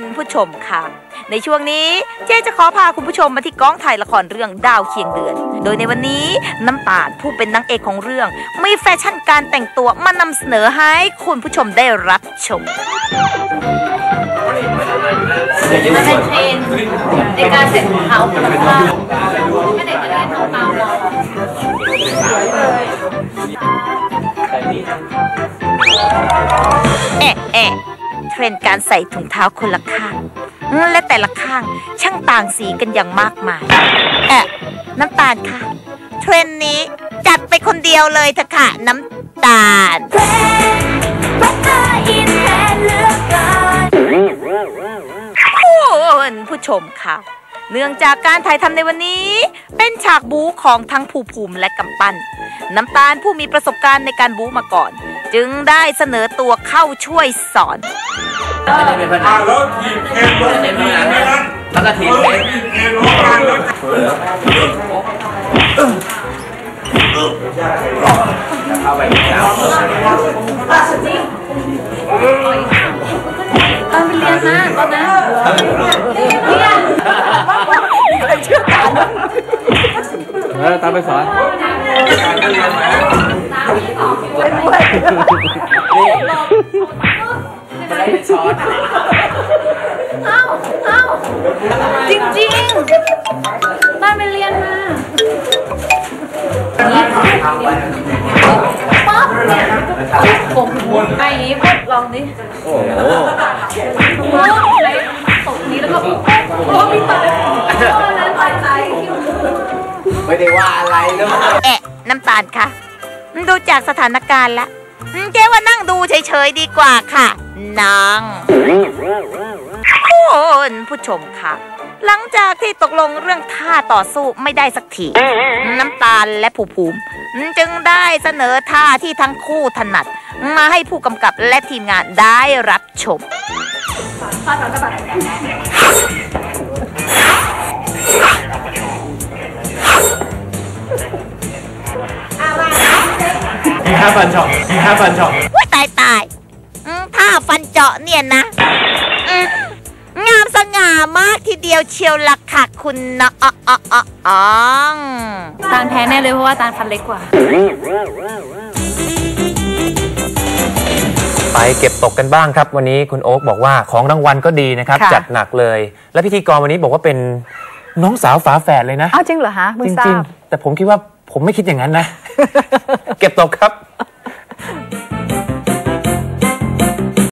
ณผู้ชมค่ะ ในช่วงนี้เจ๊จะขอพาคุณผู้ชมมาที่กองถ่ายละครเรื่องดาวเคียงเดือน โดยในวันนี้น้ำตาลผู้เป็นนางเอกของเรื่อง มีแฟชั่นการแต่งตัวมานำเสนอให้คุณผู้ชมได้รับชมมันเป็นเทรนด์ในการใส่ถุงเท้าคุณภาพไม่ได้จะได้น้องเปล่าหรอกแอะแอะเท รนด์การใส่ถุงเท้าคนละข้าง และแต่ละข้างช่างต่างสีกันอย่างมากมายแอะน้ำตาลค่ะ เทรนด์นี้จัดไปคนเดียวเลยเถอะค่ะ น้ำตาลคุณผู้ชมค่ะ เนื่องจากการถ่ายทำในวันนี้ เป็นฉากบู๊ของทั้งภูภูมิและกำปั้น น้ำตาลผู้มีประสบการณ์ในการบู๊มาก่อน จึงได้เสนอตัวเข้าช่วยสอนอ่าแล้วทีมเกมรถทีมไม่นั้นแล้วก็ทีมเอถงทีมเกมรถการรถเข้าไปแล้วตอนไปเรียนนะตอนนั้น ตามไปสอนไม่ได้เป็นช้อนเอ้าเอ้าจริงๆตอนไปเรียนมาป๊อปเนี่ยผมไปอย่างนี้ปุ๊บลองดิโอ้โห แอะน้ำตาลค่ะ ดูจากสถานการณ์ละเจ๊ว่านั่งดูเฉยๆดีกว่าค่ะนางคุณผู้ชมค่ะ หลังจากที่ตกลงเรื่องท่าต่อสู้ไม่ได้สักทีน้ำตาลและภูภูมิจึงได้เสนอท่าที่ทั้งคู่ถนัด มาให้ผู้กำกับและทีมงานได้รับชมมีห้า พันช็อตมีห้าพันช็อตว่าตายตายอืมถ้าฟันเจาะเนี่ยนะอืมงามสง่ามากทีเดียวเชียวลักค่ะคุณนะอ๋ออ๋ออ๋ออ๋อตาลแพ้แน่เลยเพราะว่าตาลฟันเล็กกว่า ไปเก็บตกกันบ้างครับ วันนี้คุณโอ๊คบอกว่าของรางวัลก็ดีนะครับ ค่ะ จัดหนักเลย และพิธีกรวันนี้บอกว่าเป็นน้องสาวฝาแฝดเลยนะ อ้าวจริงเหรอฮะไม่จทราริงบ ๆ แต่ผมคิดว่าผมไม่คิดอย่างนั้นนะ เก็บตกครับ